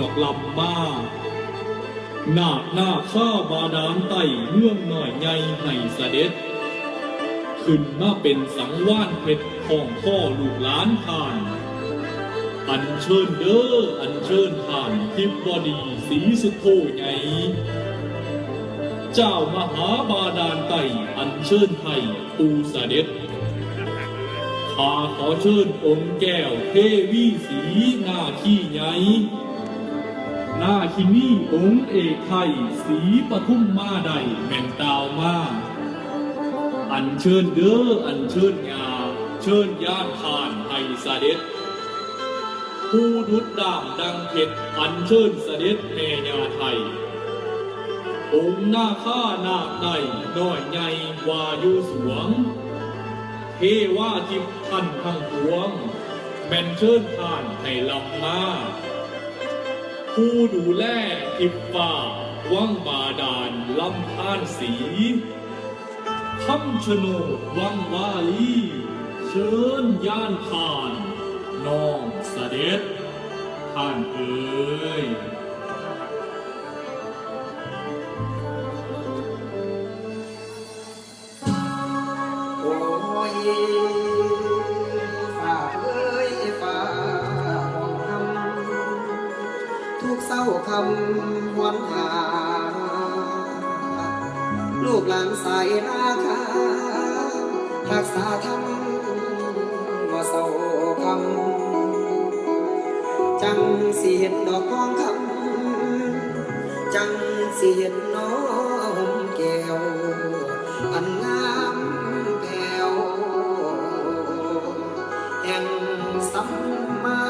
ดอกลำมาหนาหน้าข้าบาดาลไต่เรื่องหน่อยใหญ่ให้เสด็จ ขึ้นมาเป็นสังว่านเพชรของพ่อลูกหลานทาน อันเชิญเด้ออันเชิญผ่านทิพบดีสีสุโธใหญ่เจ้ามหาบาดาลไต่อันเชิญไทยปูเสด็จข้าขอเชิญองค์แก้วเทวีสีหน้าขี้ใหญ่ หน้าขี้นี่องค์เอกไทยสีปทุมมาใดแม่นดาวมาอันเชิญเด้ออันเชิญงาเชิญย่านทานให้เสด็จผู้ดุดดามดังเพชรอันเชิญเสด็จแม่ยาไทย องค์หน้าข้านาคในน้อยใหญ่วายุสวง เทว่าทิพท่านทั้งปวง แม่นเชิญท่านให้ลำมา ผู้ดูแลทิพย์ฟ้าว่างบาดาลลำพานสีคำชโนดวังวาลีเชิญย่านผ่านน้องเสด็จท่านเอ๋ยโอ้ย เศร้าคำหวนหา ลูกหลานสายราคารักษาธรรมว่าเศร้าคำจังสิเห็นดอกทองคำจังสิเห็นน้องแก้วอันงามแผ่วแห่งสัมมา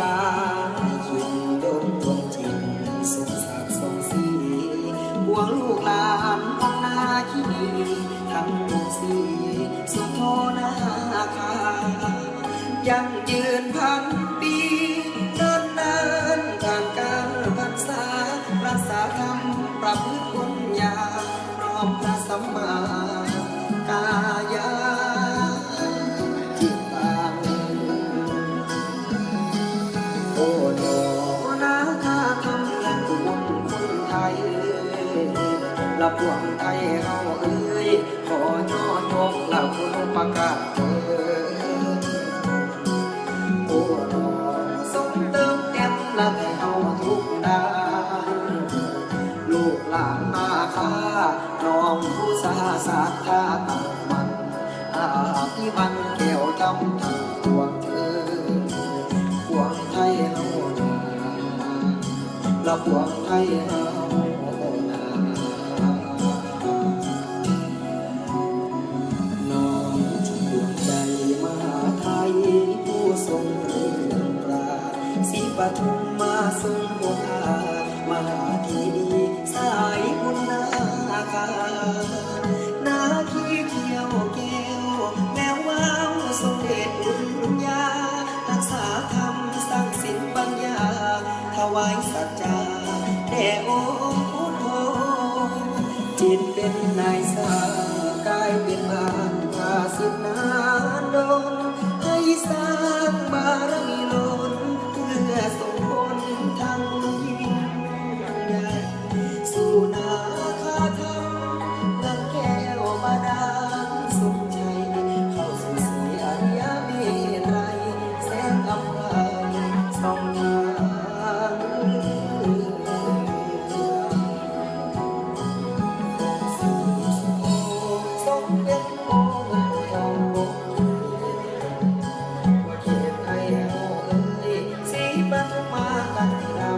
ฟ้า ลัะพวงไทยเราเอ้ย ขอช่อยงละคุณประกาศเอ้ยโอ้นอสมเติมแก้มละเฮาทุกดาลูกหลานมาค้าน้องผู้สาสาทาตั้งมันอาพี่มันเกี่ยวจำถูกพวงเธอพวงไทยเราละพวงไทยเฮา está.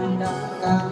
Nanda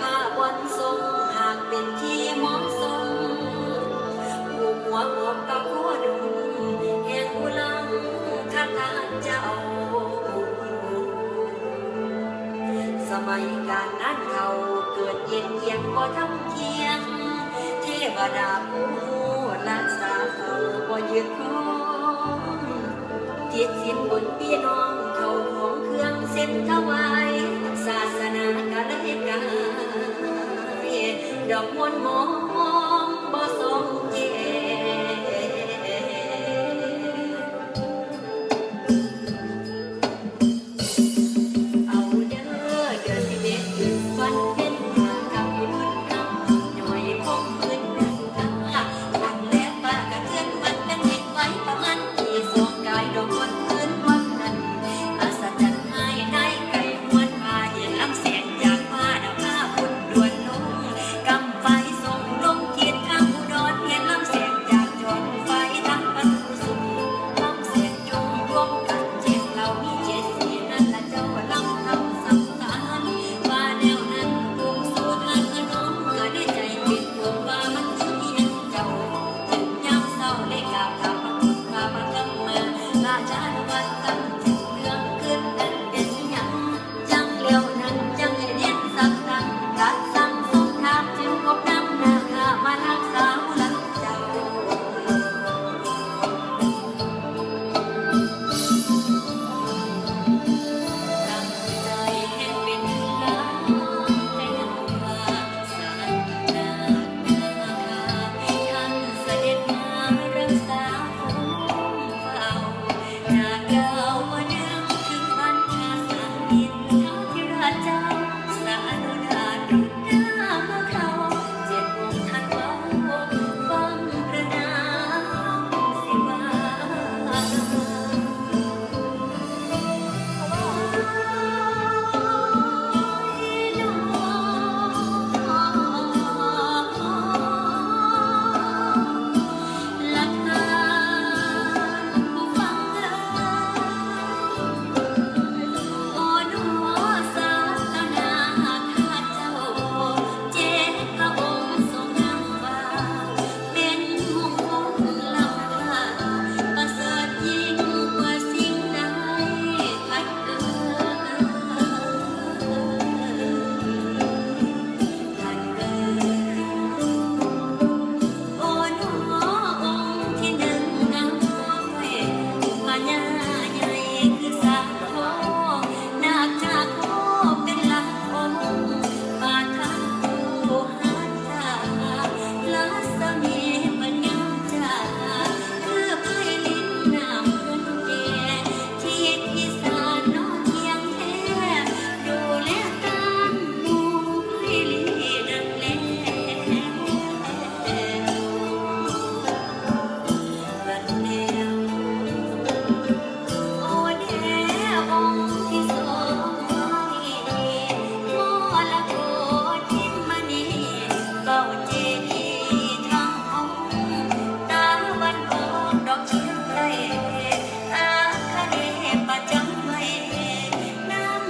ข้าบนทรหากเป็นที่มองทรงผูกหัวหักับหัดุงแห่งกุลังข้าทานเจ้า สมัยการนั้นเขาเกิดเย็นเยียงบ่ทำเทียง เทวดาผู้รักษาเขาบ่ยึดครองจิตสิบบนพี่น้องเขาของเครื่องเส้นถวาย ดอกมวนมองบ่สม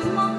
oh